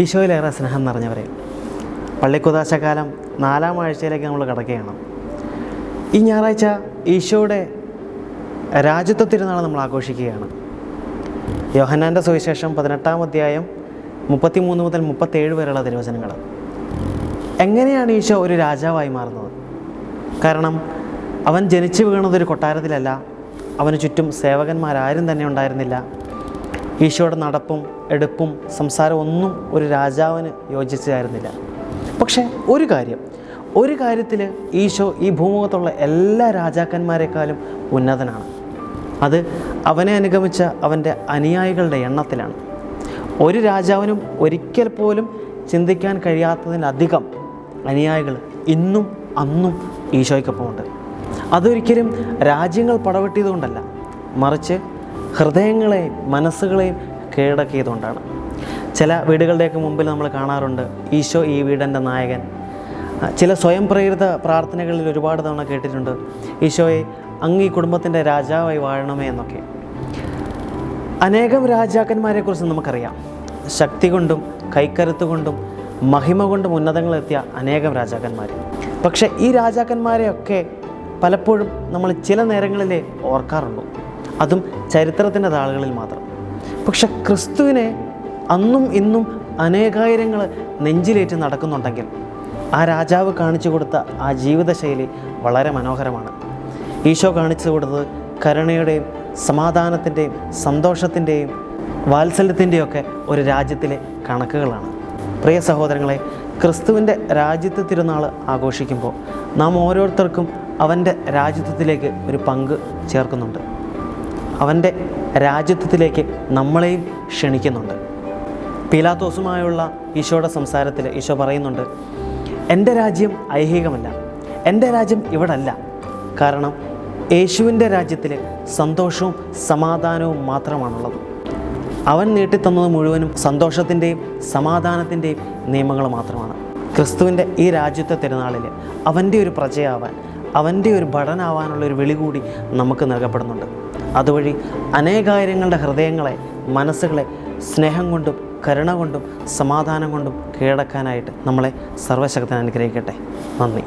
ഈശോയിലേറെ സ്നേഹം നിറഞ്ഞവരെ പള്ളിക്കുതാശക്കാലം നാലാം ആഴ്ചയിലേക്ക് നമ്മൾ കിടക്കുകയാണ്. ഈ ഞായറാഴ്ച ഈശോയുടെ രാജ്യത്വ തിരുനാൾ നമ്മൾ ആഘോഷിക്കുകയാണ്. യോഹന്നാന്റെ സുവിശേഷം പതിനെട്ടാം അധ്യായം മുപ്പത്തിമൂന്ന് മുതൽ മുപ്പത്തേഴ് വരെയുള്ള തിരുവചനങ്ങൾ. എങ്ങനെയാണ് ഈശോ ഒരു രാജാവായി മാറുന്നത്? കാരണം അവൻ ജനിച്ചു വീണതൊരു കൊട്ടാരത്തിലല്ല അവന് ചുറ്റും സേവകന്മാരാരും തന്നെ ഉണ്ടായിരുന്നില്ല. ഈശോയുടെ നടപ്പും എടുപ്പും സംസാരവും ഒന്നും ഒരു രാജാവിന് യോജിച്ചതായിരുന്നില്ല. പക്ഷേ ഒരു കാര്യം ഒരു കാര്യത്തിൽ ഈശോ ഈ ഭൂമുഖത്തുള്ള എല്ലാ രാജാക്കന്മാരെക്കാളും ഉന്നതനാണ്. അത് അവനെ അനുഗമിച്ച അവന്റെ അനുയായികളുടെ എണ്ണത്തിലാണ്. ഒരു രാജാവിനും ഒരിക്കൽ പോലും ചിന്തിക്കാൻ കഴിയാത്തതിനധികം അനുയായികൾ ഇന്നും അന്നും ഈശോയ്ക്കൊപ്പമുണ്ട്. അതൊരിക്കലും രാജ്യങ്ങൾ പടവെട്ടിയതുകൊണ്ടല്ല മറിച്ച് ഹൃദയങ്ങളെയും മനസ്സുകളെയും കീഴടക്കിയതുകൊണ്ടാണ് ചില വീടുകളുടെയൊക്കെ മുമ്പിൽ നമ്മൾ കാണാറുണ്ട് ഈശോ ഈ വീടിന്റെ നായകൻ. ചില സ്വയം പ്രേരിത പ്രാർത്ഥനകളിൽ ഒരുപാട് തവണ കേട്ടിട്ടുണ്ട് ഈശോയെ അങ്ങ് ഈ കുടുംബത്തിന്റെ രാജാവായി വാഴണമേ എന്നൊക്കെ. അനേകം രാജാക്കന്മാരെക്കുറിച്ച് നമുക്കറിയാം. ശക്തി കൊണ്ടും കൈക്കരുത്ത് കൊണ്ടും മഹിമ കൊണ്ടും ഉന്നതങ്ങളെത്തിയ അനേകം രാജാക്കന്മാർ. പക്ഷേ ഈ രാജാക്കന്മാരെയൊക്കെ പലപ്പോഴും നമ്മൾ ചില നേരങ്ങളിലേ ഓർക്കാറുള്ളൂ. അതും ചരിത്രത്തിന്റെ താളുകളിൽ മാത്രം. പക്ഷെ ക്രിസ്തുവിനെ അന്നും ഇന്നും അനേകായിരങ്ങൾ നെഞ്ചിലേറ്റ് നടക്കുന്നുണ്ടെങ്കിൽ ആ രാജാവ് കാണിച്ചു കൊടുത്ത ആ ജീവിതശൈലി വളരെ മനോഹരമാണ്. ഈശോ കാണിച്ചു കൊടുത്തത് കരുണയുടെയും സമാധാനത്തിന്റെയും സന്തോഷത്തിന്റെയും വാത്സല്യത്തിന്റെയൊക്കെ ഒരു രാജ്യത്തിലെ കണക്കുകളാണ്. പ്രിയ സഹോദരങ്ങളെ ക്രിസ്തുവിന്റെ രാജ്യത്വ തിരുനാൾ ആഘോഷിക്കുമ്പോൾ നാം ഓരോരുത്തർക്കും അവന്റെ രാജ്യത്വത്തിലേക്ക് ഒരു പങ്ക് ചേർക്കുന്നുണ്ട്. അവന്റെ രാജ്യത്വത്തിലേക്ക് നമ്മളെയും ക്ഷണിക്കുന്നുണ്ട്. പീലാത്തോസുമായുള്ള ഈശോയുടെ സംസാരത്തിൽ ഈശോ പറയുന്നുണ്ട് എന്റെ രാജ്യം ഐഹികമല്ല എന്റെ രാജ്യം ഇവിടല്ല. കാരണം യേശുവിന്റെ രാജ്യത്തിൽ സന്തോഷവും സമാധാനവും മാത്രമാണുള്ളത്. അവൻ നീട്ടിത്തന്നത് മുഴുവനും സന്തോഷത്തിന്റെയും സമാധാനത്തിന്റെയും നിയമങ്ങൾ മാത്രമാണ്. ക്രിസ്തുവിന്റെ ഈ രാജ്യത്തെ തിരുനാളിൽ അവന്റെ ഒരു പ്രജയാവാൻ അവന്റെ ഒരു ഭടനാവാനുള്ള ഒരു വിളി കൂടി നമുക്ക് നൽകപ്പെടുന്നുണ്ട്. അതുവഴി അനേകായിരങ്ങളുടെ ഹൃദയങ്ങളെ മനസ്സുകളെ സ്നേഹം കൊണ്ടും കരുണ കൊണ്ടും സമാധാനം കൊണ്ടും കീഴടക്കാനായിട്ട് നമ്മളെ സർവശക്തൻ അനുഗ്രഹിക്കട്ടെ. നന്ദി.